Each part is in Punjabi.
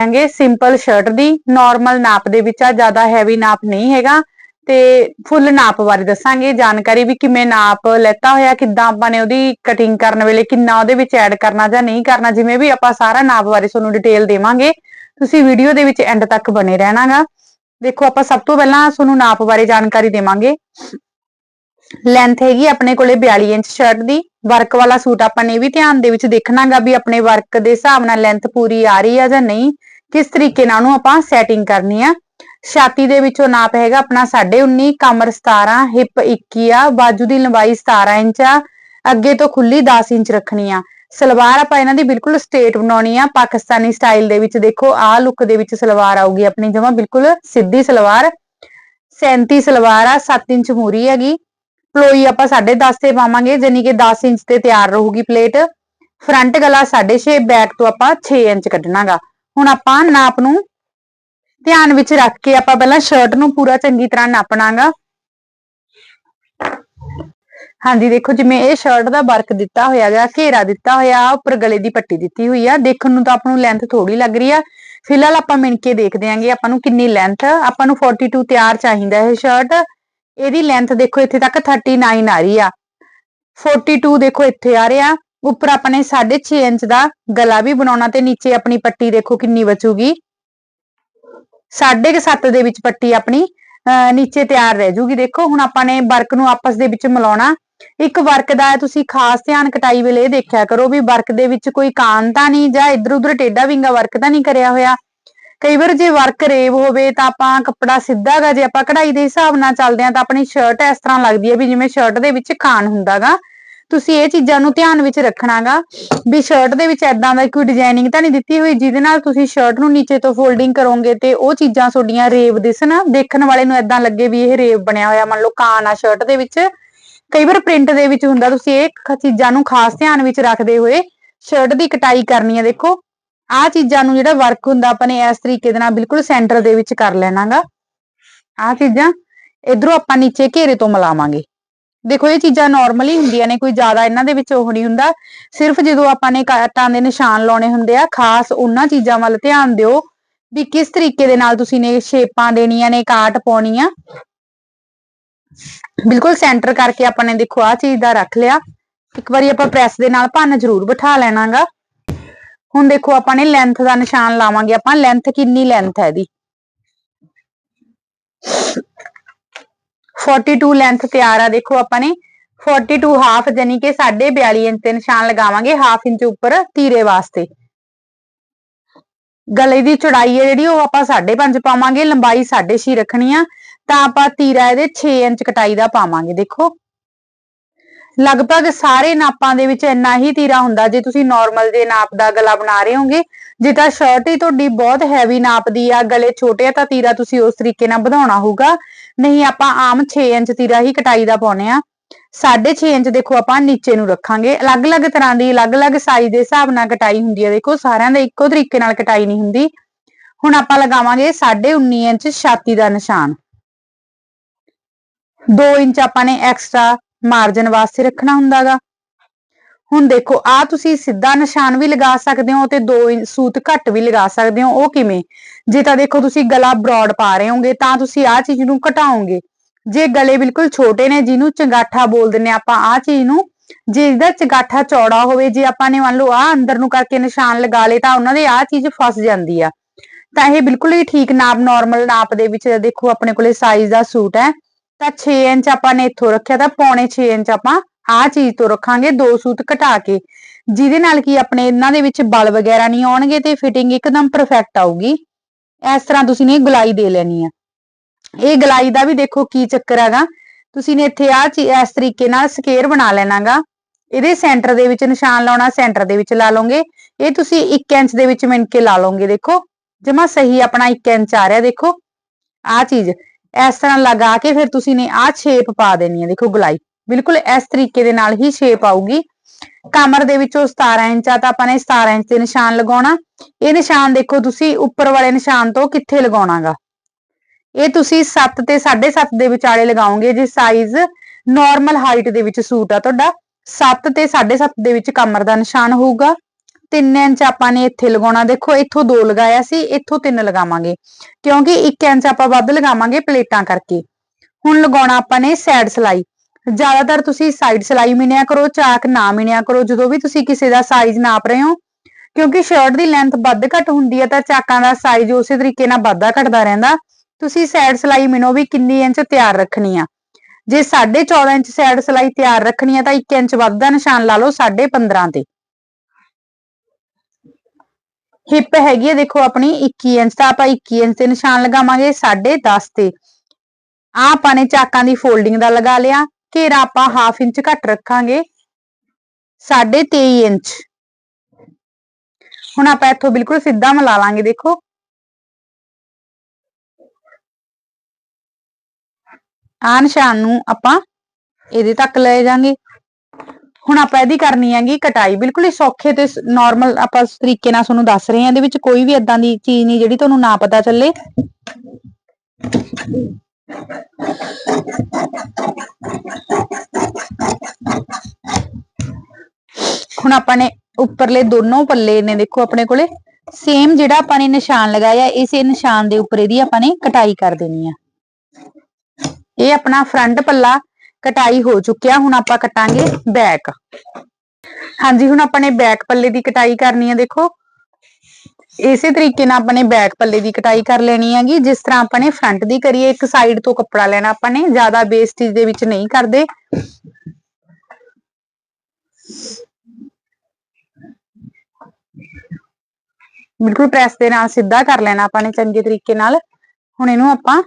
ਕਰਾਂਗੇ। ਸਿੰਪਲ ਸ਼ਰਟ ਦੀ ਨਾਰਮਲ ਨਾਪ ਦੇ ਵਿੱਚ ਆ, ਜ਼ਿਆਦਾ ਹੈਵੀ ਨਾਪ ਨਹੀਂ ਹੈਗਾ। ਤੇ ਫੁੱਲ ਨਾਪ ਬਾਰੇ ਦੱਸਾਂਗੇ। ਜਾਣਕਾਰੀ ਵੀ ਕਿਵੇਂ ਨਾਪ ਲੈਤਾ ਹੋਇਆ, ਕਿੱਦਾਂ ਆਪਾਂ ਨੇ ਉਹਦੀ ਕਟਿੰਗ ਕਰਨ ਵੇਲੇ ਕਿੰਨਾ ਉਹਦੇ ਵਿੱਚ ਐਡ ਕਰਨਾ ਜਾਂ ਨਹੀਂ ਕਰਨਾ, ਜਿਵੇਂ ਵੀ ਆਪਾਂ ਸਾਰਾ ਨਾਪ ਬਾਰੇ ਤੁਹਾਨੂੰ ਡਿਟੇਲ ਦੇਵਾਂਗੇ। ਤੁਸੀਂ ਵੀਡੀਓ ਦੇ ਵਿੱਚ ਐਂਡ ਤੱਕ ਬਣੇ ਰਹਿਣਾਗਾ। ਦੇਖੋ, ਆਪਾਂ ਸਭ ਤੋਂ ਪਹਿਲਾਂ ਤੁਹਾਨੂੰ ਨਾਪ ਬਾਰੇ ਜਾਣਕਾਰੀ ਦੇਵਾਂਗੇ। ਲੈਂਥ ਹੈਗੀ ਆਪਣੇ ਕੋਲੇ 42 ਇੰਚ ਸ਼ਰਟ ਦੀ। ਵਰਕ ਵਾਲਾ ਸੂਟ ਆਪਾਂ ਨੇ ਇਹ ਵੀ ਧਿਆਨ ਦੇ ਵਿੱਚ ਦੇਖਣਾਗਾ ਵੀ ਆਪਣੇ ਵਰਕ ਦੇ ਹਿਸਾਬ ਨਾਲ ਲੈਂਥ ਪੂਰੀ ਆ ਰਹੀ ਆ ਜਾਂ ਨਹੀਂ। ਕਿਸ ਤਰੀਕੇ ਨਾਲ ਉਹਨੂੰ ਆਪਾਂ ਸੈਟਿੰਗ ਕਰਨੀ ਆ। ਛਾਤੀ ਦੇ ਵਿੱਚੋਂ ਨਾਪ ਹੈਗਾ ਆਪਣਾ 19.5 ਕਮਰ 17 ਹਿਪ 21 ਆ, ਬਾਜੂ ਦੀ ਲੰਬਾਈ 17 ਇੰਚ ਆ, ਅੱਗੇ ਤੋਂ ਖੁੱਲੀ 10 ਇੰਚ ਰੱਖਣੀ ਆ। ਸਲਵਾਰ ਆਪਾਂ ਇਹਨਾਂ ਦੀ ਬਿਲਕੁਲ ਸਟੇਟ ਬਣਾਉਣੀ ਆ, ਪਾਕਿਸਤਾਨੀ ਸਟਾਈਲ ਦੇ ਵਿੱਚ ਦੇਖੋ ਆਹ ਲੁੱਕ ਦੇ ਵਿੱਚ ਸਲਵਾਰ ਆਊਗੀ ਆਪਣੀ, ਜਮਾ ਬਿਲਕੁਲ ਸਿੱਧੀ ਸਲਵਾਰ। 37 ਸਲਵਾਰ ਆ 7 ਇੰਚ ਮੂਰੀ ਹੈਗੀ। ਪਲੋਈ ਆਪਾਂ 10.5 ਤੇ ਪਾਵਾਂਗੇ ਜਾਨੀ ਕਿ 10 ਇੰਚ ਤੇ ਤਿਆਰ ਰਹੂਗੀ ਪਲੇਟ। ਫਰੰਟ ਗਲਾ 6.5 ਬੈਕ ਤੋਂ ਆਪਾਂ 6 ਇੰਚ ਕੱਢਣਾਗਾ। ਹੁਣ ਆਪਾਂ ਨਾਪ ਨੂੰ ਧਿਆਨ ਵਿੱਚ ਰੱਖ ਕੇ ਆਪਾਂ ਪਹਿਲਾਂ ਸ਼ਰਟ ਨੂੰ ਪੂਰਾ ਚੰਗੀ ਤਰ੍ਹਾਂ ਨਾਪਣਾਗਾ। ਹਾਂਜੀ, ਦੇਖੋ ਜਿਵੇਂ ਇਹ ਸ਼ਰਟ ਦਾ ਵਰਕ ਦਿੱਤਾ ਹੋਇਆ ਹੈਗਾ ਘੇਰਾ ਦਿੱਤਾ ਹੋਇਆ ਉੱਪਰ ਗਲੇ ਦੀ ਪੱਟੀ ਦਿੱਤੀ ਹੋਈ ਆ। ਦੇਖਣ ਨੂੰ ਤਾਂ ਆਪਾਂ ਨੂੰ ਲੈਂਥ ਥੋੜੀ ਲੱਗ ਰਹੀ ਆ। ਫਿਲਹਾਲ ਆਪਾਂ ਮਿਣ ਕੇ ਦੇਖਦੇ ਆਂਗੇ ਆਪਾਂ ਨੂੰ ਕਿੰਨੀ ਲੈਂਥ ਆਪਾਂ ਨੂੰ 42 ਤਿਆਰ ਚਾਹੀਦਾ ਇਹ ਸ਼ਰਟ ਇਹਦੀ ਲੈਂਥ ਦੇਖੋ ਇੱਥੇ ਤੱਕ 39 ਆ ਰਹੀ ਆ। 42 ਦੇਖੋ ਇੱਥੇ ਆ ਰਿਹਾ। ਉੱਪਰ ਆਪਣੇ 6.5 ਇੰਚ ਦਾ ਗਲਾ ਵੀ ਬਣਾਉਣਾ ਤੇ ਨੀਚੇ ਆਪਣੀ ਪੱਟੀ ਦੇਖੋ ਕਿੰਨੀ ਬਚੂਗੀ। 7.5 ਦੇ ਵਿੱਚ ਪੱਟੀ ਆਪਣੀ ਨੀਚੇ ਤਿਆਰ ਰਹਿ ਜੂਗੀ। ਦੇਖੋ, ਹੁਣ ਆਪਾਂ ਨੇ ਵਰਕ ਨੂੰ ਆਪਸ ਦੇ ਵਿੱਚ ਮਿਲਾਉਣਾ। ਇੱਕ ਵਰਕ ਦਾ ਤੁਸੀਂ ਖਾਸ ਧਿਆਨ ਕਟਾਈ ਵੇਲੇ ਇਹ ਦੇਖਿਆ ਕਰੋ ਵੀ ਵਰਕ ਦੇ ਵਿੱਚ ਕੋਈ ਕਾਨ ਤਾਂ ਨਹੀਂ ਜਾਂ ਇਧਰ ਉਧਰ ਟੇਡਾ ਵਿੰਗਾ ਵਰਕ ਤਾਂ ਨਹੀਂ ਕਰਿਆ ਹੋਇਆ। ਕਈ ਵਾਰ ਜੇ ਵਰਕ ਰੇਵ ਹੋਵੇ ਤਾਂ ਆਪਾਂ ਕੱਪੜਾ ਸਿੱਧਾਗਾ ਜੇ ਆਪਾਂ ਕਢਾਈ ਦੇ ਹਿਸਾਬ ਨਾਲ ਚੱਲਦੇ ਆ ਤਾਂ ਆਪਣੀ ਸ਼ਰਟ ਇਸ ਤਰ੍ਹਾਂ ਲੱਗਦੀ ਹੈ ਵੀ ਜਿਵੇਂ ਸ਼ਰਟ ਦੇ ਵਿੱਚ ਕਾਨ ਹੁੰਦਾਗਾ। ਤੁਸੀਂ ਇਹ ਚੀਜ਼ਾਂ ਨੂੰ ਧਿਆਨ ਵਿੱਚ ਰੱਖਣਾਗਾ ਵੀ ਸ਼ਰਟ ਦੇ ਵਿੱਚ ਐਦਾਂ ਦਾ ਕੋਈ ਡਿਜ਼ਾਈਨਿੰਗ ਤਾਂ ਨਹੀਂ ਦਿੱਤੀ ਹੋਈ, ਜਿਹਦੇ ਨਾਲ ਤੁਸੀਂ ਸ਼ਰਟ ਨੂੰ ਨੀਚੇ ਤੋਂ ਫੋਲਡਿੰਗ ਕਰੋਗੇ ਤੇ ਉਹ ਚੀਜ਼ਾਂ ਤੁਹਾਡੀਆਂ ਰੇਬ ਦਿਸਣ, ਦੇਖਣ ਵਾਲੇ ਨੂੰ ਐਦਾਂ ਲੱਗੇ ਵੀ ਇਹ ਰੇਬ ਬਣਿਆ ਹੋਇਆ, ਮੰਨ ਲਓ ਕਾਨ ਆ ਸ਼ਰਟ ਦੇ ਵਿੱਚ। ਕਈ ਵਾਰ ਪ੍ਰਿੰਟ ਦੇ ਵਿੱਚ ਹੁੰਦਾ, ਤੁਸੀਂ ਇਹ ਚੀਜ਼ਾਂ ਨੂੰ ਖਾਸ ਧਿਆਨ ਵਿੱਚ ਰੱਖਦੇ ਹੋਏ ਸ਼ਰਟ ਦੀ ਕਟਾਈ ਕਰਨੀ ਹੈ, ਦੇਖੋ। ਆਹ ਚੀਜ਼ਾਂ ਨੂੰ ਜਿਹੜਾ ਵਰਕ ਹੁੰਦਾ, ਆਪਾਂ ਨੇ ਇਸ ਤਰੀਕੇ ਦੇ ਨਾਲ ਬਿਲਕੁਲ ਸੈਂਟਰ ਦੇ ਵਿੱਚ ਕਰ ਲੈਣਾਗਾ। ਆਹ ਚੀਜ਼ਾਂ ਇਧਰੋਂ ਆਪਾਂ ਨੀਚੇ ਘੇਰੇ ਤੋਂ ਮਿਲਾਵਾਂਗੇ। ਦੇਖੋ, ਇਹ ਚੀਜ਼ਾਂ ਨਾਰਮਲੀ ਹੁੰਦੀਆਂ ਨੇ, ਕੋਈ ਜ਼ਿਆਦਾ ਇਹਨਾਂ ਦੇ ਵਿੱਚ ਉਹ ਨਹੀਂ ਹੁੰਦਾ। ਸਿਰਫ ਜਦੋਂ ਆਪਾਂ ਨੇ ਕਾਟਾਂ ਦੇ ਨਿਸ਼ਾਨ ਲਾਉਣੇ ਹੁੰਦੇ ਆ, ਖਾਸ ਉਹਨਾਂ ਚੀਜ਼ਾਂ ਵੱਲ ਧਿਆਨ ਦਿਓ ਵੀ ਕਿਸ ਤਰੀਕੇ ਦੇ ਨਾਲ ਤੁਸੀਂ ਨੇ ਸ਼ੇਪਾਂ ਦੇਣੀਆਂ ਨੇ, ਕਾਟ ਪਾਉਣੀ ਆ ਬਿਲਕੁਲ ਸੈਂਟਰ ਕਰਕੇ ਆਪਾਂ ਨੇ ਦੇਖੋ ਆ ਚੀਜ਼ ਦਾ ਰੱਖ ਲਿਆ। ਇੱਕ ਵਾਰੀ ਆਪਾਂ ਪ੍ਰੈਸ ਦੇ ਨਾਲ ਭੰਨ ਜ਼ਰੂਰ ਬਿਠਾ ਲੈਣਾਗਾ। ਹੁਣ ਦੇਖੋ, ਆਪਾਂ ਨੇ ਲੈਂਥ ਦਾ ਨਿਸ਼ਾਨ ਲਾਵਾਂਗੇ। ਆਪਾਂ ਲੈਂਥ ਕਿੰਨੀ ਲੈਂਥ ਹੈ ਇਹਦੀ? 42 ਲੈਂਥ ਤਿਆਰ ਆ, ਦੇਖੋ ਆਪਾਂ ਨੇ। 42 ਹਾਫ ਜਾਨੀ ਕਿ 42 ਇੰਚ ਤੇ ਨਿਸ਼ਾਨ ਲਗਾਵਾਂਗੇ ਹਾਫ ਇੰਚ ਉੱਪਰ ਤੀਰੇ ਵਾਸਤੇ। ਗਲੇ ਦੀ ਚੌੜਾਈ ਹੈ ਜਿਹੜੀ, ਉਹ ਆਪਾਂ 5.5 ਪਾਵਾਂਗੇ, ਲੰਬਾਈ 6.5 ਰੱਖਣੀ ਆ। ਤਾਂ ਆਪਾਂ ਤੀਰਾ ਇਹਦੇ 6 ਇੰਚ ਕਟਾਈ ਦਾ ਪਾਵਾਂਗੇ, ਦੇਖੋ। ਲਗਭਗ ਸਾਰੇ ਨਾਪਾਂ ਦੇ ਵਿੱਚ ਇੰਨਾ ਹੀ ਤੀਰਾ ਹੁੰਦਾ, ਜੇ ਤੁਸੀਂ ਨਾਰਮਲ ਜੇ ਨਾਪ ਦਾ ਗਲਾ ਬਣਾ ਰਹੇ ਹੋਗੇ ਜੇ ਤਾਂ ਸ਼ਰਟ ਹੀ ਤੁਹਾਡੀ ਬਹੁਤ ਹੈਵੀ ਨਾਪ ਦੀ ਆ, ਗਲੇ ਛੋਟੇ ਆ, ਤਾਂ ਤੀਰਾ ਤੁਸੀਂ ਉਸ ਤਰੀਕੇ ਨਾਲ ਵਧਾਉਣਾ ਹੋਊਗਾ। ਨਹੀਂ, ਆਪਾਂ ਆਮ 6 ਇੰਚ ਤੀਰਾ ਹੀ ਕਟਾਈ ਦਾ ਪਾਉਨੇ ਆ। 6.5 ਇੰਚ ਦੇਖੋ, ਆਪਾਂ ਨੀਚੇ ਨੂੰ ਰੱਖਾਂਗੇ। ਅਲੱਗ-ਅਲੱਗ ਤਰ੍ਹਾਂ ਦੀ, ਅਲੱਗ-ਅਲੱਗ ਸਾਈਜ਼ ਦੇ ਹਿਸਾਬ ਨਾਲ ਕਟਾਈ ਹੁੰਦੀ ਹੈ ਦੇਖੋ, ਸਾਰਿਆਂ ਦਾ ਇੱਕੋ ਤਰੀਕੇ ਨਾਲ ਕਟਾਈ ਨਹੀਂ ਹੁੰਦੀ। ਹੁਣ ਆਪਾਂ ਲਗਾਵਾਂਗੇ 19.5 ਇੰਚ ਛਾਤੀ ਦਾ ਨਿਸ਼ਾਨ। 2 ਇੰਚ ਆਪਾਂ ਨੇ ਐਕਸਟਰਾ ਮਾਰਜਨ ਵਾਸਤੇ ਰੱਖਣਾ ਹੁੰਦਾਗਾ। ਹੁਣ ਦੇਖੋ ਆ ਤੁਸੀਂ ਸਿੱਧਾ ਨਿਸ਼ਾਨ ਵੀ ਲਗਾ ਸਕਦੇ ਹੋ ਤੇ 2 ਸੂਤ ਘੱਟ ਵੀ ਲਗਾ ਸਕਦੇ ਹੋ, ਉਹ ਕਿਵੇਂ? ਜੇ ਤਾਂ ਦੇਖੋ ਤੁਸੀਂ ਗਲਾ ਬ੍ਰੌਡ ਪਾ ਰਹੇ ਹੋਗੇ, ਤਾਂ ਤੁਸੀਂ ਆ ਚੀਜ਼ ਨੂੰ ਘਟਾਓਗੇ। ਜੇ ਗਲੇ ਬਿਲਕੁਲ ਛੋਟੇ ਨੇ, ਜਿਹਨੂੰ ਚੰਗਾਠਾ ਬੋਲ ਦਿੰਨੇ ਆਪਾਂ ਆ ਚੀਜ਼ ਨੂੰ, ਜੇ ਇਹਦਾ ਚੰਗਾਠਾ ਚੌੜਾ ਹੋਵੇ, ਜੇ ਆਪਾਂ ਨੇ ਮੰਨ ਲਓ ਆ ਅੰਦਰ ਨੂੰ ਕਰਕੇ ਨਿਸ਼ਾਨ ਲਗਾ ਲੇ ਤਾਂ ਉਹਨਾਂ ਦੇ ਆ ਚੀਜ਼ ਫਸ ਜਾਂਦੀ ਆ। ਤਾਂ ਇਹ ਬਿਲਕੁਲ ਹੀ ਠੀਕ ਨਾਪ ਨਾਰਮਲ ਨਾਪ ਦੇ ਵਿੱਚ ਦੇਖੋ, ਆਪਣੇ ਕੋਲੇ ਸਾਈਜ਼ ਦਾ ਸੂਟ ਹੈ। ਤਾਂ 6 ਇੰਚ ਆਪਾਂ ਨੇ ਇੱਥੋਂ ਰੱਖਿਆ ਤਾਂ ਪੌਣੇ 6 ਇੰਚ ਆਪਾਂ ਆਹ ਚੀਜ਼ ਤੋਂ ਰੱਖਾਂਗੇ ਦੋ ਸੂਤ ਘਟਾ ਕੇ। ਜਿਹਦੇ ਨਾਲ ਕੀ ਆਪਣੇ ਇਹਨਾਂ ਦੇ ਵਿੱਚ ਬਲ ਵਗੈਰਾ ਨਹੀਂ ਆਉਣਗੇ ਤੇ ਫਿਟਿੰਗ ਇੱਕਦਮ ਪਰਫੈਕਟ ਆਊਗੀ। ਇਸ ਤਰ੍ਹਾਂ ਤੁਸੀਂ ਨੇ ਗੁਲਾਈ ਦੇ ਲੈਣੀ ਆ। ਇਹ ਗਲਾਈ ਦਾ ਵੀ ਦੇਖੋ ਕੀ ਚੱਕਰ ਹੈਗਾ। ਤੁਸੀਂ ਨੇ ਇੱਥੇ ਆ ਇਸ ਤਰੀਕੇ ਨਾਲ ਸਕੇਅਰ ਬਣਾ ਲੈਣਾਗਾ। ਇਹਦੇ ਸੈਂਟਰ ਦੇ ਵਿੱਚ ਨਿਸ਼ਾਨ ਲਾਉਣਾ ਸੈਂਟਰ ਦੇ ਵਿੱਚ ਲਾ ਲਓਗੇ। ਇਹ ਤੁਸੀਂ 1 ਇੰਚ ਦੇ ਵਿੱਚ ਮਿਣ ਕੇ ਲਾ ਲਓਗੇ ਦੇਖੋ। ਜਮਾ ਸਹੀ ਆਪਣਾ 1 ਇੰਚ ਆ ਰਿਹਾ ਦੇਖੋ। ਆ ਚੀਜ਼। ਇਸ ਤਰ੍ਹਾਂ ਲਗਾ ਕੇ ਫਿਰ ਤੁਸੀਂ ਨੇ ਆ ਸ਼ੇਪ ਪਾ ਦੇਣੀ ਹੈ, ਦੇਖੋ ਗੁਲਾਈ। ਬਿਲਕੁਲ ਇਸ ਤਰੀਕੇ ਦੇ ਨਾਲ ਹੀ ਸ਼ੇਪ ਆਊਗੀ। ਕਮਰ ਦੇ ਵਿੱਚੋਂ 17 ਇੰਚ ਆ, ਤਾਂ ਆਪਾਂ ਨੇ 17 ਇੰਚ ਦੇ ਨਿਸ਼ਾਨ ਲਗਾਉਣਾ। ਇਹ ਨਿਸ਼ਾਨ ਦੇਖੋ ਤੁਸੀਂ ਉੱਪਰ ਵਾਲੇ ਨਿਸ਼ਾਨ ਤੋਂ ਕਿੱਥੇ ਲਗਾਉਣਾਗਾ? ਇਹ ਤੁਸੀਂ 7 ਤੇ 7.5 ਦੇ ਵਿਚਾਲੇ ਲਗਾਓਗੇ, ਜੇ ਸਾਈਜ਼ ਨਾਰਮਲ ਹਾਈਟ ਦੇ ਵਿੱਚ ਸੂਟ ਆ ਤੁਹਾਡਾ। 7 ਤੇ 7.5 ਦੇ ਵਿੱਚ ਕਮਰ ਦਾ ਨਿਸ਼ਾਨ ਹੋਊਗਾ। 3 ਇੰਚ ਆਪਾਂ ਨੇ ਇੱਥੇ ਲਗਾਉਣਾ। ਦੇਖੋ, ਇੱਥੋਂ 2 ਲਗਾਇਆ ਸੀ, ਇੱਥੋਂ 3 ਲਗਾਵਾਂਗੇ। ਕਿਉਂਕਿ 1 ਇੰਚ ਆਪਾਂ ਵੱਧ ਲਗਾਵਾਂਗੇ ਪਲੇਟਾਂ ਕਰਕੇ। ਹੁਣ ਲਗਾਉਣਾ ਆਪਾਂ ਨੇ ਸਾਈਡ ਸਲਾਈ। ਜ਼ਿਆਦਾਤਰ ਤੁਸੀਂ ਸਾਈਡ ਸਲਾਈ ਮਿਣਿਆ ਕਰੋ, ਚਾਕ ਨਾ ਮਿਣਿਆ ਕਰੋ। ਜਦੋਂ ਵੀ ਤੁਸੀਂ ਕਿਸੇ ਦਾ ਸਾਈਜ਼ ਨਾਪ ਰਹੇ ਹੋ, ਕਿਉਂਕਿ ਸ਼ਰਟ ਦੀ ਲੈਂਥ ਵੱਧ ਘੱਟ ਹੁੰਦੀ ਹੈ, ਤਾਂ ਚਾਕਾਂ ਦਾ ਸਾਈਜ਼ ਉਸੇ ਤਰੀਕੇ ਨਾਲ ਵੱਧਦਾ ਘਟਦਾ ਰਹਿੰਦਾ। ਤੁਸੀਂ ਸਾਈਡ ਸਲਾਈ ਮਿਣੋ ਵੀ ਕਿੰਨੀ ਇੰਚ ਤਿਆਰ ਰੱਖਣੀ ਆ। ਜੇ 14.5 ਇੰਚ ਸਾਈਡ ਸਲਾਈ ਤਿਆਰ ਰੱਖਣੀ ਆ, ਤਾਂ 1 ਇੰਚ ਵੱਧ ਦਾ ਨਿਸ਼ਾਨ ਲਾ ਲਓ 15.5 ਤੇ। ਹਿੱਪ ਹੈਗੀ ਹੈ, ਦੇਖੋ ਆਪਣੀ 21 ਇੰਚ ਤਾਂ ਆਪਾਂ 21 ਇੰਚ ਤੇ ਨਿਸ਼ਾਨ ਲਗਾਵਾਂਗੇ 10.5 ਤੇ। ਆ ਆਪਾਂ ਨੇ ਚਾਕਾਂ ਦੀ ਫੋਲਡਿੰਗ ਦਾ ਲਗਾ ਲਿਆ, ਘੇਰਾ ਆਪਾਂ ਹਾਫ ਇੰਚ ਘੱਟ ਰੱਖਾਂਗੇ 23 ਇੰਚ। ਹੁਣ ਆਪਾਂ ਇੱਥੋਂ ਬਿਲਕੁਲ ਸਿੱਧਾ ਮਿਲਾ ਲਾਂਗੇ, ਦੇਖੋ। ਆ ਨਿਸ਼ਾਨ ਨੂੰ ਆਪਾਂ ਇਹਦੇ ਤੱਕ ਲੈ ਜਾਾਂਗੇ। ਹੁਣ ਆਪਾਂ ਇਹਦੀ ਕਰਨੀ ਹੈਗੀ ਕਟਾਈ। ਬਿਲਕੁਲ ਹੀ ਸੌਖੇ ਤੇ ਨਾਰਮਲ ਆਪਾਂ ਤਰੀਕੇ ਨਾਲ ਤੁਹਾਨੂੰ ਦੱਸ ਰਹੇ ਹਾਂ। ਇਹਦੇ ਵਿੱਚ ਕੋਈ ਵੀ ਇਦਾਂ ਦੀ ਚੀਜ਼ ਨਹੀਂ ਜਿਹੜੀ ਤੁਹਾਨੂੰ ਨਾ ਪਤਾ ਚੱਲੇ। ਹੁਣ ਆਪਾਂ ਨੇ ਉੱਪਰਲੇ ਦੋਨੋਂ ਪੱਲੇ ਨੇ ਦੇਖੋ ਆਪਣੇ ਕੋਲੇ। ਸੇਮ ਜਿਹੜਾ ਆਪਾਂ ਨੇ ਨਿਸ਼ਾਨ ਲਗਾਇਆ, ਇਸੇ ਨਿਸ਼ਾਨ ਦੇ ਉੱਪਰ ਇਹਦੀ ਆਪਾਂ ਨੇ ਕਟਾਈ ਕਰ ਦੇਣੀ ਆ। ਇਹ ਆਪਣਾ ਫਰੰਟ ਪੱਲਾ ਕਟਾਈ ਹੋ ਚੁੱਕਿਆ, ਹੁਣ ਆਪਾਂ ਕਟਾਂਗੇ ਬੈਕ ਹਾਂਜੀ, ਹੁਣ ਆਪਾਂ ਨੇ ਬੈਕ ਪੱਲੇ ਦੀ ਕਟਾਈ ਕਰਨੀ ਹੈ ਦੇਖੋ। ਇਸੇ ਤਰੀਕੇ ਨਾਲ ਆਪਾਂ ਨੇ ਬੈਕ ਪੱਲੇ ਦੀ ਕਟਾਈ ਕਰ ਲੈਣੀ ਹੈਗੀ। ਜਿਸ ਤਰ੍ਹਾਂ ਆਪਾਂ ਨੇ ਫਰੰਟ ਦੀ ਕਰੀਏ, ਇੱਕ ਸਾਈਡ ਤੋਂ ਕੱਪੜਾ ਲੈਣਾ ਆਪਾਂ ਨੇ, ਜ਼ਿਆਦਾ ਬੇਸ ਸਟਿਚ ਦੇ ਵਿੱਚ ਨਹੀਂ ਕਰਦੇ। ਬਿਲਕੁਲ ਪ੍ਰੈਸ ਦੇ ਨਾਲ ਸਿੱਧਾ ਕਰ ਲੈਣਾ ਆਪਾਂ ਨੇ, ਚੰਗੇ ਤਰੀਕੇ ਨਾਲ। ਹੁਣ ਇਹਨੂੰ ਆਪਾਂ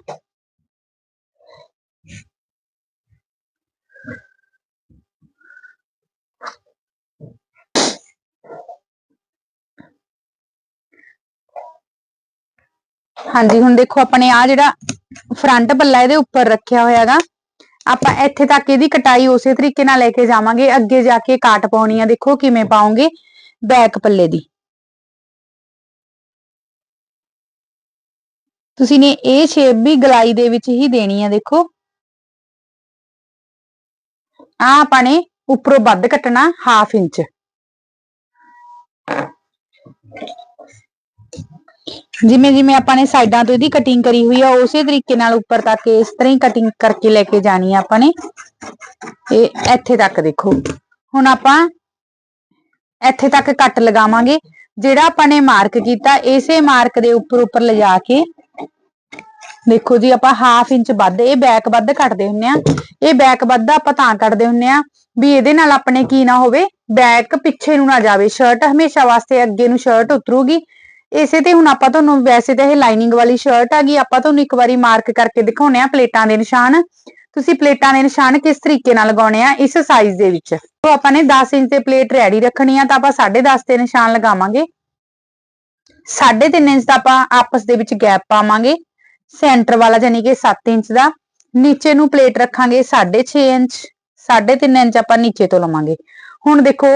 ਹਾਂਜੀ, ਹੁਣ ਦੇਖੋ ਆਪਣੇ ਆ ਜਿਹੜਾ ਫਰੰਟ ਪੱਲਾ ਇਹਦੇ ਉੱਪਰ ਰੱਖਿਆ ਹੋਇਆਗਾ। ਆਪਾਂ ਇੱਥੇ ਤੱਕ ਇਹਦੀ ਕਟਾਈ ਉਸੇ ਤਰੀਕੇ ਨਾਲ ਲੈ ਕੇ ਜਾਵਾਂਗੇ। ਅੱਗੇ ਜਾ ਕੇ ਕਾਟ ਪਾਉਣੀ ਆ, ਦੇਖੋ ਕਿਵੇਂ ਪਾਉਂਗੇ ਬੈਕ ਪੱਲੇ ਦੀ। ਤੁਸੀਂ ਨੇ ਇਹ ਸ਼ੇਪ ਵੀ ਗਲਾਈ ਦੇ ਵਿੱਚ ਹੀ ਦੇਣੀ ਆ, ਦੇਖੋ। ਆ ਆਪਾਂ ਨੇ ਉੱਪਰੋਂ ਵੱਧ ਕੱਟਣਾ ਹਾਫ ਇੰਚ ਜਿਵੇਂ ਜਿਵੇਂ ਆਪਾਂ ਨੇ ਸਾਈਡਾਂ ਤੋਂ ਇਹਦੀ ਕਟਿੰਗ ਕਰੀ ਹੋਈ ਆ, ਉਸੇ ਤਰੀਕੇ ਨਾਲ ਉੱਪਰ ਤੱਕ ਇਸ ਤਰ੍ਹਾਂ ਹੀ ਕਟਿੰਗ ਕਰਕੇ ਲੈ ਕੇ ਜਾਣੀ ਆ ਆਪਾਂ ਨੇ। ਇਹ ਇੱਥੇ ਤੱਕ ਦੇਖੋ। ਹੁਣ ਆਪਾਂ ਇੱਥੇ ਤੱਕ ਕੱਟ ਲਗਾਵਾਂਗੇ। ਜਿਹੜਾ ਆਪਾਂ ਨੇ ਮਾਰਕ ਕੀਤਾ, ਇਸੇ ਮਾਰਕ ਦੇ ਉੱਪਰ ਉੱਪਰ ਲਿਜਾ ਕੇ, ਦੇਖੋ ਜੀ ਆਪਾਂ ਹਾਫ ਇੰਚ ਵੱਧ, ਇਹ ਬੈਕ ਵੱਧ ਕੱਟਦੇ ਹੁੰਨੇ ਆ। ਇਹ ਬੈਕ ਵੱਧ ਆਪਾਂ ਤਾਂ ਕੱਟਦੇ ਹੁੰਨੇ ਆ ਵੀ ਇਹਦੇ ਨਾਲ ਆਪਣੇ ਕੀ ਨਾ ਹੋਵੇ ਬੈਕ ਪਿੱਛੇ ਨੂੰ ਨਾ ਜਾਵੇ। ਸ਼ਰਟ ਹਮੇਸ਼ਾ ਵਾਸਤੇ ਅੱਗੇ ਨੂੰ ਸ਼ਰਟ ਉਤਰੂਗੀ। ਇਸੇ ਤੇ ਹੁਣ ਆਪਾਂ ਤੁਹਾਨੂੰ ਵੈਸੇ ਤਾਂ ਇਹ ਲਾਈਨਿੰਗ ਵਾਲੀ ਸ਼ਰਟ ਹੈਗੀ ਆਪਾਂ ਤੁਹਾਨੂੰ ਇੱਕ ਵਾਰੀ ਮਾਰਕ ਕਰਕੇ ਦਿਖਾਉਣੇ ਆ ਪਲੇਟਾਂ ਦੇ ਨਿਸ਼ਾਨ। ਤੁਸੀਂ ਪਲੇਟਾਂ ਦੇ ਨਿਸ਼ਾਨ ਕਿਸ ਤਰੀਕੇ ਨਾਲ ਲਗਾਉਣੇ ਆ ਇਸ ਸਾਈਜ਼ ਦੇ ਵਿੱਚ? ਤੋਂ ਆਪਾਂ ਨੇ 10 ਇੰਚ ਤੇ ਪਲੇਟ ਰੈਡੀ ਰੱਖਣੀ ਆ ਤਾਂ ਆਪਾਂ 10.5 ਤੇ ਨਿਸ਼ਾਨ ਲਗਾਵਾਂਗੇ। 3.5 ਇੰਚ ਦਾ ਆਪਾਂ ਆਪਸ ਦੇ ਵਿੱਚ ਗੈਪ ਪਾਵਾਂਗੇ। ਸੈਂਟਰ ਵਾਲਾ ਯਾਨੀ ਕਿ 7 ਇੰਚ ਦਾ। ਨੀਚੇ ਨੂੰ ਪਲੇਟ ਰੱਖਾਂਗੇ 6.5 ਇੰਚ। 3.5 ਇੰਚ ਆਪਾਂ ਨੀਚੇ ਤੋਂ ਲਵਾਂਗੇ। ਹੁਣ ਦੇਖੋ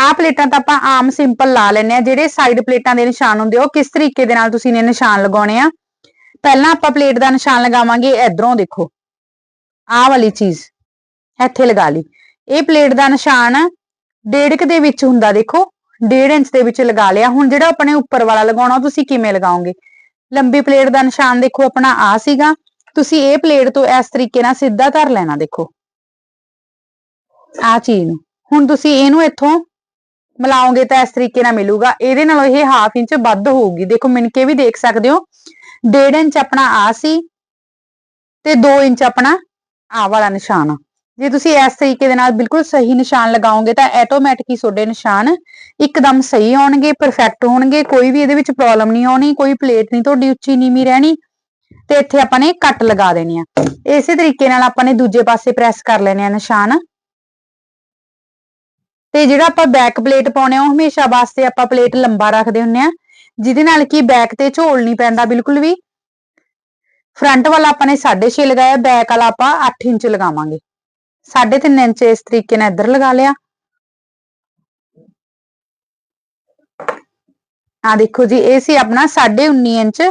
ਆਹ ਪਲੇਟਾਂ ਤਾਂ ਆਪਾਂ ਆਮ ਸਿੰਪਲ ਲਾ ਲੈਨੇ ਆ ਜਿਹੜੇ ਸਾਈਡ ਪਲੇਟਾਂ ਦੇ ਨਿਸ਼ਾਨ ਹੁੰਦੇ, ਉਹ ਕਿਸ ਤਰੀਕੇ ਦੇ ਨਾਲ ਤੁਸੀਂ ਨੇ ਨਿਸ਼ਾਨ ਲਗਾਉਣੇ ਆ? ਪਹਿਲਾਂ ਆਪਾਂ ਪਲੇਟ ਦਾ ਨਿਸ਼ਾਨ ਲਗਾਵਾਂਗੇ ਇਧਰੋਂ ਦੇਖੋ। ਆਹ ਵਾਲੀ ਚੀਜ਼ ਇੱਥੇ ਲਗਾ ਲਈ। ਇਹ ਪਲੇਟ ਦਾ ਨਿਸ਼ਾਨ ਡੇਢ ਕ ਦੇ ਵਿੱਚ ਹੁੰਦਾ, ਦੇਖੋ। 1.5 ਇੰਚ ਦੇ ਵਿੱਚ ਲਗਾ ਲਿਆ। ਹੁਣ ਜਿਹੜਾ ਆਪਣੇ ਉੱਪਰ ਵਾਲਾ ਲਗਾਉਣਾ, ਉਹ ਤੁਸੀਂ ਕਿਵੇਂ ਲਗਾਓਗੇ? ਲੰਬੀ ਪਲੇਟ ਦਾ ਨਿਸ਼ਾਨ ਦੇਖੋ, ਆਪਣਾ ਆ ਸੀਗਾ। ਤੁਸੀਂ ਇਹ ਪਲੇਟ ਤੋਂ ਇਸ ਤਰੀਕੇ ਨਾਲ ਸਿੱਧਾ ਧਰ ਲੈਣਾ, ਦੇਖੋ। ਆ ਚੀਜ਼ ਨੂੰ। ਹੁਣ ਤੁਸੀਂ ਇਹਨੂੰ ਇੱਥੋਂ ਮਿਲਾਓਗੇ ਤਾਂ ਇਸ ਤਰੀਕੇ ਨਾਲ ਮਿਲੂਗਾ। ਇਹਦੇ ਨਾਲੋਂ ਇਹ ਹਾਫ ਇੰਚ ਵੱਧ ਹੋਊਗੀ। ਦੇਖੋ, ਮਿਣਕੇ ਵੀ ਦੇਖ ਸਕਦੇ ਹੋ। 1.5 ਇੰਚ ਆਪਣਾ ਆ ਸੀ ਤੇ 2 ਇੰਚ ਆਪਣਾ ਆ ਵਾਲਾ ਨਿਸ਼ਾਨ। ਜੇ ਤੁਸੀਂ ਇਸ ਤਰੀਕੇ ਦੇ ਨਾਲ ਬਿਲਕੁਲ ਸਹੀ ਨਿਸ਼ਾਨ ਲਗਾਓਗੇ ਤਾਂ ਆਟੋਮੈਟਿਕ ਹੀ ਤੁਹਾਡੇ ਨਿਸ਼ਾਨ ਇੱਕਦਮ ਸਹੀ ਆਉਣਗੇ ਪਰਫੈਕਟ ਹੋਣਗੇ। ਕੋਈ ਵੀ ਇਹਦੇ ਵਿੱਚ ਪ੍ਰੋਬਲਮ ਨਹੀਂ ਆਉਣੀ, ਕੋਈ ਪਲੇਟ ਨਹੀਂ, ਤੁਹਾਡੀ ਉੱਚੀ ਨੀਵੀਂ ਰਹਿਣੀ ਤੇ ਇੱਥੇ ਆਪਾਂ ਨੇ ਕੱਟ ਲਗਾ ਦੇਣੀ ਆ। ਇਸੇ ਤਰੀਕੇ ਨਾਲ ਆਪਾਂ ਨੇ ਦੂਜੇ ਪਾਸੇ ਪ੍ਰੈਸ ਕਰ ਲੈਣੇ ਆ ਨਿਸ਼ਾਨ। ਤੇ ਜਿਹੜਾ ਆਪਾਂ ਬੈਕ ਪਲੇਟ ਪਾਉਣੇ ਆ, ਉਹ ਹਮੇਸ਼ਾ ਵਾਸਤੇ ਆਪਾਂ ਪਲੇਟ ਲੰਬਾ ਰੱਖਦੇ ਹੁੰਨੇ ਆ। ਜਿਹਦੇ ਨਾਲ ਕਿ ਬੈਕ ਤੇ ਝੋਲ ਨਹੀਂ ਪੈਂਦਾ ਬਿਲਕੁਲ ਵੀ। ਫਰੰਟ ਵਾਲਾ ਆਪਾਂ ਨੇ 6.5 ਲਗਾਇਆ ਬੈਕ ਵਾਲਾ ਆਪਾਂ 8 ਇੰਚ ਲਗਾਵਾਂਗੇ। 3.5 ਇੰਚ ਇਸ ਤਰੀਕੇ ਨਾਲ ਇੱਧਰ ਲਗਾ ਲਿਆ। ਆ ਦੇਖੋ ਜੀ, ਇਹ ਸੀ ਆਪਣਾ 19.5 ਇੰਚ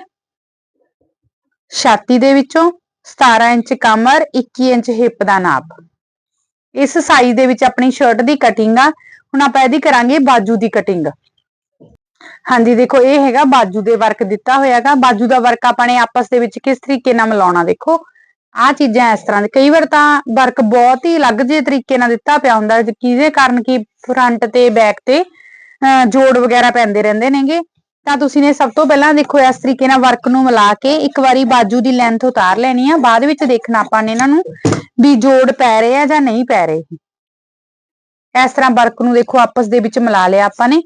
ਛਾਤੀ ਦੇ ਵਿੱਚੋਂ 17 ਇੰਚ ਕਮਰ 21 ਇੰਚ ਹਿੱਪ ਦਾ ਨਾਪ। ਇਸ ਸਾਈਜ਼ ਦੇ ਵਿੱਚ ਆਪਣੀ ਸ਼ਰਟ ਦੀ ਕਟਿੰਗ ਆ। ਹੁਣ ਆਪਾਂ ਇਹਦੀ ਕਰਾਂਗੇ ਬਾਜੂ ਦੀ ਕਟਿੰਗ ਹਾਂਜੀ, ਦੇਖੋ, ਇਹ ਹੈਗਾ ਬਾਜੂ ਦੇ ਵਰਕ ਦਿੱਤਾ ਹੋਇਆਗਾ। ਬਾਜੂ ਦਾ ਵਰਕ ਆਪਾਂ ਨੇ ਆਪਸ ਦੇ ਵਿੱਚ ਕਿਸ ਤਰੀਕੇ ਨਾਲ ਮਿਲਾਉਣਾ, ਦੇਖੋ। ਆਹ ਚੀਜ਼ਾਂ ਇਸ ਤਰ੍ਹਾਂ ਦੀ। ਕਈ ਵਾਰ ਤਾਂ ਵਰਕ ਬਹੁਤ ਹੀ ਅਲੱਗ ਜਿਹੇ ਤਰੀਕੇ ਨਾਲ ਦਿੱਤਾ ਪਿਆ ਹੁੰਦਾ, ਜਿਹਦੇ ਕਾਰਨ ਕਿ ਫਰੰਟ ਤੇ ਬੈਕ ਤੇ, ਅਹ ਜੋੜ ਵਗੈਰਾ ਪੈਂਦੇ ਰਹਿੰਦੇ ਨੇਗੇ। ਤਾਂ ਤੁਸੀਂ ਨੇ ਸਭ ਤੋਂ ਪਹਿਲਾਂ ਦੇਖੋ ਇਸ ਤਰੀਕੇ ਨਾਲ ਵਰਕ ਨੂੰ ਮਿਲਾ ਕੇ ਇੱਕ ਵਾਰੀ ਬਾਜੂ ਦੀ ਲੈਂਥ ਉਤਾਰ ਲੈਣੀ ਆ। ਬਾਅਦ ਵਿੱਚ ਦੇਖਣਾ ਆਪਾਂ ਨੇ ਇਹਨਾਂ ਨੂੰ ਵੀ ਜੋੜ ਪੈ ਰਹੇ ਆ ਜਾਂ ਨਹੀਂ ਪੈ ਰਹੇ। ਇਸ ਤਰ੍ਹਾਂ ਵਰਕ ਨੂੰ ਦੇਖੋ ਆਪਸ ਦੇ ਵਿੱਚ ਮਿਲਾ ਲਿਆ ਆਪਾਂ ਨੇ।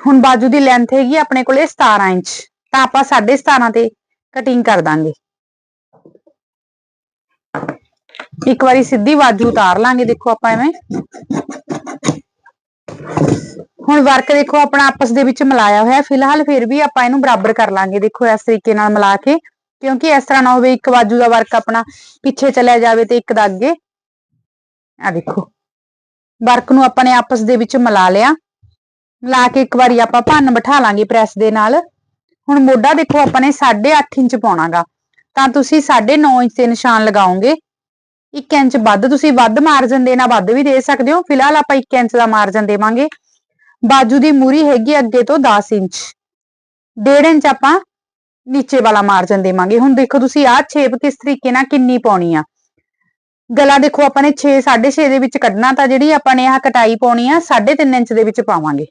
ਹੁਣ ਬਾਜੂ ਦੀ ਲੈਂਥ ਹੈਗੀ ਆਪਣੇ ਕੋਲੇ 17 ਇੰਚ। ਤਾਂ ਆਪਾਂ 17.5 ਤੇ ਕਟਿੰਗ ਕਰ ਦਾਂਗੇ। ਇੱਕ ਵਾਰੀ ਸਿੱਧੀ ਬਾਜੂ ਉਤਾਰ ਲਾਂਗੇ, ਦੇਖੋ ਆਪਾਂ ਐਵੇਂ। ਹੁਣ ਵਰਕ ਦੇਖੋ ਆਪਣਾ ਆਪਸ ਦੇ ਵਿੱਚ ਮਿਲਾਇਆ ਹੋਇਆ ਫਿਲਹਾਲ ਫਿਰ ਵੀ ਆਪਾਂ ਇਹਨੂੰ ਬਰਾਬਰ ਕਰ ਲਾਂਗੇ। ਦੇਖੋ ਇਸ ਤਰੀਕੇ ਨਾਲ ਮਿਲਾ ਕੇ, ਕਿਉਂਕਿ ਇਸ ਤਰ੍ਹਾਂ ਨਾ ਹੋਵੇ ਇੱਕ ਬਾਜੂ ਦਾ ਵਰਕ ਆਪਣਾ ਪਿੱਛੇ ਚਲਿਆ ਜਾਵੇ ਤੇ ਇੱਕ ਦਾ ਅੱਗੇ। ਆ ਦੇਖੋ, ਵਰਕ ਨੂੰ ਆਪਾਂ ਨੇ ਆਪਸ ਦੇ ਵਿੱਚ ਮਿਲਾ ਲਿਆ। ਮਿਲਾ ਕੇ ਇੱਕ ਵਾਰੀ ਆਪਾਂ ਭੰਨ ਬਿਠਾ ਲਾਂਗੇ ਪ੍ਰੈਸ ਦੇ ਨਾਲ। ਹੁਣ ਮੋਢਾ ਦੇਖੋ ਆਪਾਂ ਨੇ 8.5 ਇੰਚ ਪਾਉਣਾਗਾ। ਤਾਂ ਤੁਸੀਂ 9.5 ਇੰਚ ਦੇ ਨਿਸ਼ਾਨ ਲਗਾਓਗੇ। 1 ਇੰਚ ਵੱਧ ਤੁਸੀਂ ਵੱਧ ਮਾਰਜਨ ਦੇਣਾ ਵੱਧ ਵੀ ਦੇ ਸਕਦੇ ਹੋ। ਫਿਲਹਾਲ ਆਪਾਂ 1 ਇੰਚ ਦਾ ਮਾਰਜਨ ਦੇਵਾਂਗੇ। ਬਾਜੂ ਦੀ ਮੂਰੀ ਹੈਗੀ ਅੱਗੇ ਤੋਂ 10 ਇੰਚ। 1.5 ਇੰਚ ਆਪਾਂ ਨੀਚੇ ਵਾਲਾ ਮਾਰਜਨ ਦੇਵਾਂਗੇ। ਹੁਣ ਦੇਖੋ ਤੁਸੀਂ ਆਹ ਛੇਪ ਕਿਸ ਤਰੀਕੇ ਨਾਲ ਕਿੰਨੀ ਪਾਉਣੀ ਆ। ਗਲਾ ਦੇਖੋ ਆਪਾਂ ਨੇ 6 6.5 ਦੇ ਵਿੱਚ ਕੱਢਣਾ ਤਾਂ ਜਿਹੜੀ ਆਪਾਂ ਨੇ ਆਹ ਕਟਾਈ ਪਾਉਣੀ ਆ 3.5 ਇੰਚ ਦੇ ਵਿੱਚ ਪਾਵਾਂਗੇ।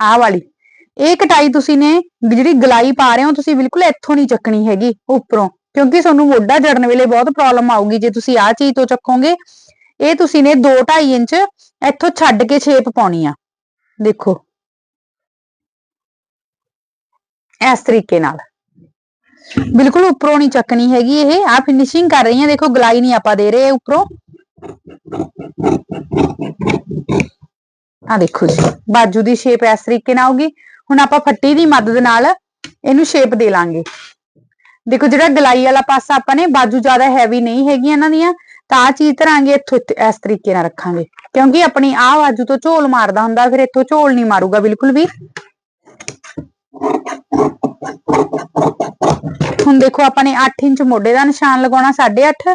ਆਹ ਵਾਲੀ। ਇਹ ਕਟਾਈ ਤੁਸੀਂ ਨੇ ਜਿਹੜੀ ਗਲਾਈ ਪਾ ਰਹੇ ਹੋ, ਤੁਸੀਂ ਬਿਲਕੁਲ ਇੱਥੋਂ ਨਹੀਂ ਚੱਕਣੀ ਹੈਗੀ, ਉੱਪਰੋਂ। ਕਿਉਂਕਿ ਤੁਹਾਨੂੰ ਮੋਢਾ ਜੜਨ ਵੇਲੇ ਬਹੁਤ ਪ੍ਰੋਬਲਮ ਆਊਗੀ ਜੇ ਤੁਸੀਂ ਆਹ ਚੀਜ਼ ਤੋਂ ਚੱਕੋਗੇ। ਇਹ ਤੁਸੀਂ ਨੇ 2.5 ਇੰਚ ਇੱਥੋਂ ਛੱਡ ਕੇ ਛੇਪ ਪਾਉਣੀ ਆ। ਦੇਖੋ। ਇਸ ਤਰੀਕੇ ਨਾਲ। ਬਿਲਕੁਲ ਉੱਪਰੋਂ ਨਹੀਂ ਚੱਕਣੀ ਹੈਗੀ ਇਹ। ਆ ਫਿਨਿਸ਼ਿੰਗ ਕਰ ਰਹੀ ਹਾਂ ਦੇਖੋ, ਗਲਾਈ ਨਹੀਂ ਆਪਾਂ ਦੇ ਰਹੇ ਉੱਪਰੋਂ। ਆ ਦੇਖੋ ਜੀ, ਬਾਜੂ ਦੀ ਸ਼ੇਪ ਇਸ ਤਰੀਕੇ ਨਾਲ ਆਊਗੀ। ਹੁਣ ਆਪਾਂ ਫੱਟੀ ਦੀ ਮਦਦ ਨਾਲ ਇਹਨੂੰ ਸ਼ੇਪ ਦੇ ਲਾਂਗੇ। ਦੇਖੋ, ਜਿਹੜਾ ਗਲਾਈ ਵਾਲਾ ਪਾਸਾ ਆਪਾਂ ਨੇ, ਬਾਜੂ ਜ਼ਿਆਦਾ ਹੈਵੀ ਨਹੀਂ ਹੈਗੀ ਇਹਨਾਂ ਦੀਆਂ। ਤਾਂ ਆ ਚੀਜ਼ ਧਰਾਂਗੇ, ਇੱਥੋਂ ਇਸ ਤਰੀਕੇ ਨਾਲ ਰੱਖਾਂਗੇ। ਕਿਉਂਕਿ ਆਪਣੀ ਆਹ ਬਾਜੂ ਤੋਂ ਝੋਲ ਮਾਰਦਾ ਹੁੰਦਾ, ਫਿਰ ਇੱਥੋਂ ਝੋਲ ਨਹੀਂ ਮਾਰੂਗਾ ਬਿਲਕੁਲ ਵੀ। ਹੁਣ ਦੇਖੋ, ਆਪਾਂ ਨੇ 8 ਇੰਚ ਮੋਢੇ ਦਾ ਨਿਸ਼ਾਨ ਲਗਾਉਣਾ 8.5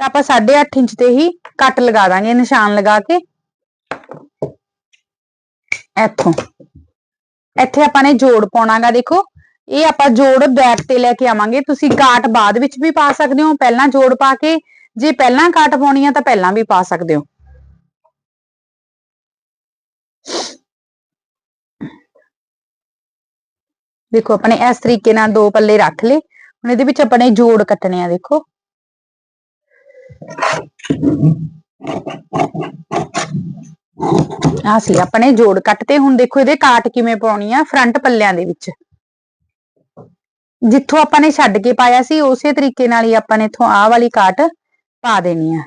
ਤਾਂ ਆਪਾਂ 8.5 ਇੰਚ ਤੇ ਹੀ ਕੱਟ ਲਗਾ ਦਾਂਗੇ ਨਿਸ਼ਾਨ ਲਗਾ ਕੇ। ਇੱਥੋਂ। ਇੱਥੇ ਆਪਾਂ ਨੇ ਜੋੜ ਪਾਉਣਾਗਾ, ਦੇਖੋ। ਇਹ ਆਪਾਂ ਜੋੜ ਬੈਕ ਤੇ ਲੈ ਕੇ ਆਵਾਂਗੇ। ਤੁਸੀਂ ਕਾਟ ਬਾਅਦ ਵਿੱਚ ਵੀ ਪਾ ਸਕਦੇ ਹੋ। ਪਹਿਲਾਂ ਜੋੜ ਪਾ ਕੇ ਜੇ ਪਹਿਲਾਂ ਕਾਟ ਪਾਉਣੀ ਆ ਤਾਂ ਪਹਿਲਾਂ ਵੀ ਪਾ ਸਕਦੇ ਹੋ। ਦੇਖੋ ਆਪਣੇ ਇਸ ਤਰੀਕੇ ਨਾਲ ਦੋ ਪੱਲੇ ਰੱਖ ਲਏ। ਹੁਣ ਇਹਦੇ ਵਿੱਚ ਆਪਣੇ ਜੋੜ ਕੱਟਣੇ ਆ, ਦੇਖੋ। ਆ ਸੀ, ਆਪਣੇ ਜੋੜ ਕੱਟਤੇ। ਹੁਣ ਦੇਖੋ ਇਹਦੇ ਕਾਟ ਕਿਵੇਂ ਪਾਉਣੀ ਆ, ਫਰੰਟ ਪੱਲਿਆਂ ਦੇ ਵਿੱਚ। ਜਿੱਥੋਂ ਆਪਾਂ ਨੇ ਛੱਡ ਕੇ ਪਾਇਆ ਸੀ, ਉਸੇ ਤਰੀਕੇ ਨਾਲ ਹੀ ਆਪਾਂ ਨੇ ਇਥੋਂ ਆਹ ਵਾਲੀ ਕਾਟ ਪਾ ਦੇਣੀ ਆ।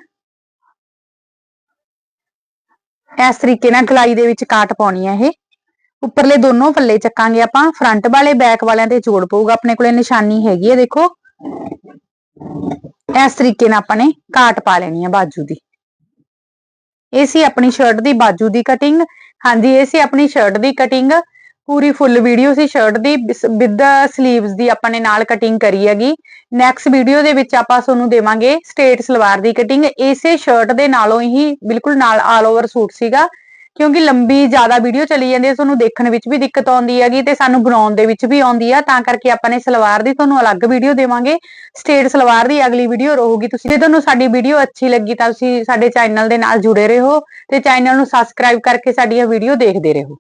ਇਸ ਤਰੀਕੇ ਨਾਲ ਗਲਾਈ ਦੇ ਵਿੱਚ ਕਾਟ ਪਾਉਣੀ ਆ ਇਹ। ਉੱਪਰਲੇ ਦੋਨੋਂ ਪੱਲੇ ਚੱਕਾਂਗੇ ਆਪਾਂ। ਫਰੰਟ ਵਾਲੇ, ਬੈਕ ਵਾਲਿਆਂ ਤੇ ਜੋੜ ਪਊਗਾ। ਆਪਣੇ ਕੋਲੇ ਨਿਸ਼ਾਨੀ ਹੈਗੀ ਹੈ ਦੇਖੋ। ਇਸ ਤਰੀਕੇ ਨਾਲ ਆਪਾਂ ਨੇ ਕਾਟ ਪਾ ਲੈਣੀ ਆ ਬਾਜੂ ਦੀ। ਇਹ ਸੀ ਆਪਣੀ ਸ਼ਰਟ ਦੀ ਬਾਜੂ ਦੀ ਕਟਿੰਗ ਹਾਂਜੀ, ਇਹ ਸੀ ਆਪਣੀ ਸ਼ਰਟ ਦੀ ਕਟਿੰਗ ਪੂਰੀ ਫੁੱਲ ਵੀਡੀਓ ਸੀ ਸ਼ਰਟ ਦੀ ਵਿਦ 슬ੀਵਸ ਦੀ ਆਪਾਂ ਨੇ ਨਾਲ ਕਟਿੰਗ ਕਰੀ ਹੈਗੀ। ਨੈਕਸਟ ਵੀਡੀਓ ਦੇ ਵਿੱਚ ਆਪਾਂ ਤੁਹਾਨੂੰ ਦੇਵਾਂਗੇ ਸਟੇਟ ਸਲਵਾਰ ਦੀ ਕਟਿੰਗ ਇਸੇ ਸ਼ਰਟ ਦੇ ਨਾਲੋਂ ਹੀ ਬਿਲਕੁਲ ਨਾਲ ਆਲ ਓਵਰ ਸੂਟ ਸੀਗਾ। ਕਿਉਂਕਿ ਲੰਬੀ ਜ਼ਿਆਦਾ ਵੀਡੀਓ ਚਲੀ ਜਾਂਦੀ ਹੈ, ਤੁਹਾਨੂੰ ਦੇਖਣ ਵਿੱਚ ਵੀ ਦਿੱਕਤ ਆਉਂਦੀ ਹੈਗੀ ਤੇ ਸਾਨੂੰ ਬਣਾਉਣ ਦੇ ਵਿੱਚ ਵੀ ਆਉਂਦੀ ਆ। ਤਾਂ ਕਰਕੇ ਆਪਾਂ ਨੇ ਸਲਵਾਰ ਦੀ ਤੁਹਾਨੂੰ ਅਲੱਗ ਵੀਡੀਓ ਦੇਵਾਂਗੇ। ਸਟੇਟ ਸਲਵਾਰ ਦੀ ਅਗਲੀ ਵੀਡੀਓ ਰਹੂਗੀ। ਤੁਸੀਂ ਜੇ ਤੁਹਾਨੂੰ ਸਾਡੀ ਵੀਡੀਓ ਅੱਛੀ ਲੱਗੀ ਤਾਂ ਤੁਸੀਂ ਸਾਡੇ ਚੈਨਲ ਦੇ ਨਾਲ ਜੁੜੇ ਰਹੋ ਤੇ ਚੈਨਲ ਨੂੰ ਸਬਸਕ੍ਰਾਈਬ ਕਰਕੇ ਸਾਡੀਆਂ ਵੀਡੀਓ ਦੇਖਦੇ ਰਹੋ।